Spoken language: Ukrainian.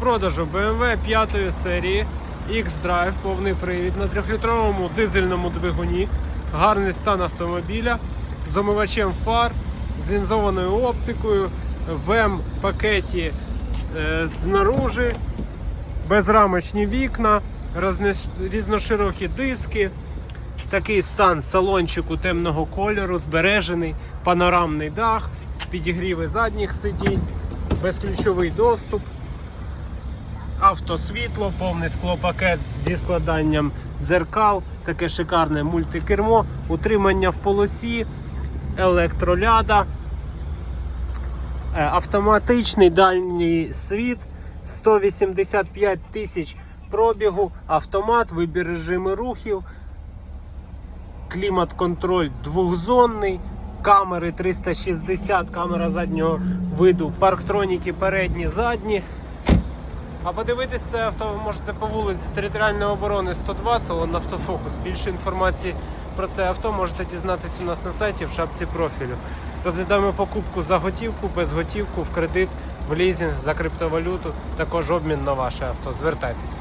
продажу BMW 5 серії X-Drive, повний привід на 3-літровому дизельному двигуні. Гарний стан автомобіля з омивачем фар, з лінзованою оптикою, в М-пакеті е, знаружи, безрамочні вікна, різноширокі диски. Такий стан салончику темного кольору, збережений, панорамний дах, підігріви задніх сидінь, безключовий доступ, автосвітло, повний склопакет зі складанням дзеркал, таке шикарне мультикермо, утримання в полосі, електроляда, е, автоматичний дальній світ, 185 тисяч пробігу, автомат, вибір режими рухів клімат-контроль двохзонний, камери 360, камера заднього виду, парктроніки передні, задні. А подивитись це авто ви можете по вулиці Територіальної оборони 102, салон Автофокус. Більше інформації про це авто можете дізнатися у нас на сайті в шапці профілю. Розглядаємо покупку за готівку, без готівку, в кредит, в лізінг, за криптовалюту, також обмін на ваше авто. Звертайтесь.